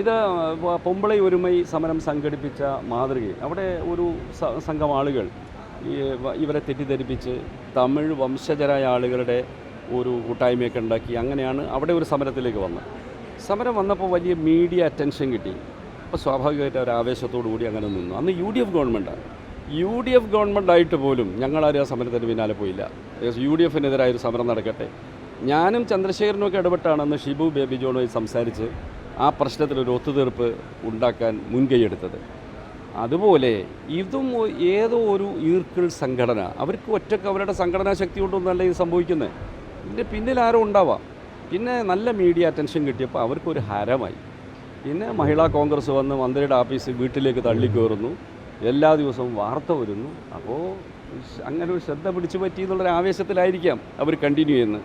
ഇത് പൊമ്പളൈ ഒരുമൈ സമരം സംഘടിപ്പിച്ച മാതൃകയിൽ അവിടെ ഒരു സംഘം ആളുകൾ ഇവരെ തെറ്റിദ്ധരിപ്പിച്ച് തമിഴ് വംശജരായ ആളുകളുടെ ഒരു കൂട്ടായ്മയൊക്കെ ഉണ്ടാക്കി. അങ്ങനെയാണ് അവിടെ ഒരു സമരത്തിലേക്ക് വന്നത്. സമരം വന്നപ്പോൾ വലിയ മീഡിയ അറ്റൻഷൻ കിട്ടി. അപ്പോൾ സ്വാഭാവികമായിട്ട് ഒരു ആവേശത്തോടു കൂടി അങ്ങനെ നിന്നു. അന്ന് യു ഡി എഫ് ഗവൺമെന്റാണ്. യു ഡി എഫ് ഗവൺമെന്റ് ആയിട്ട് പോലും ഞങ്ങളാരും ആ സമരത്തിന് പിന്നാലെ പോയില്ല. യു ഡി എഫിനെതിരായ ഒരു സമരം നടക്കട്ടെ. ഞാനും ചന്ദ്രശേഖരനും ഒക്കെ ഇടപെട്ടാണ് ഷിബു ബേബി ജോണുമായി സംസാരിച്ച് ആ പ്രശ്നത്തിൽ ഒരു ഒത്തുതീർപ്പ് ഉണ്ടാക്കാൻ മുൻകൈയെടുത്തത്. അതുപോലെ ഇതും ഏതോ ഒരു ഈർക്കിൾ സംഘടന അവർക്ക് ഒറ്റയ്ക്ക് അവരുടെ സംഘടനാ ശക്തി കൊണ്ടൊന്നല്ല ഇത് സംഭവിക്കുന്നത്. ഇതിന്റെ പിന്നിൽ ആരോ ഉണ്ടാവാം. പിന്നെ നല്ല മീഡിയ അറ്റൻഷൻ കിട്ടിയപ്പോൾ അവർക്കൊരു ഹരമായി. പിന്നെ മഹിളാ കോൺഗ്രസ് വന്ന് മന്ത്രിയുടെ ആഫീസ് വീട്ടിലേക്ക് തള്ളിക്കയറുന്നു എല്ലാ ദിവസവും വാർത്ത വരുന്നു. അപ്പോൾ അങ്ങനെ ഒരു ശ്രദ്ധ പിടിച്ചു പറ്റി എന്നുള്ളൊരു ആവേശത്തിലായിരിക്കാം അവർ കണ്ടിന്യൂ ചെയ്യുന്നത്.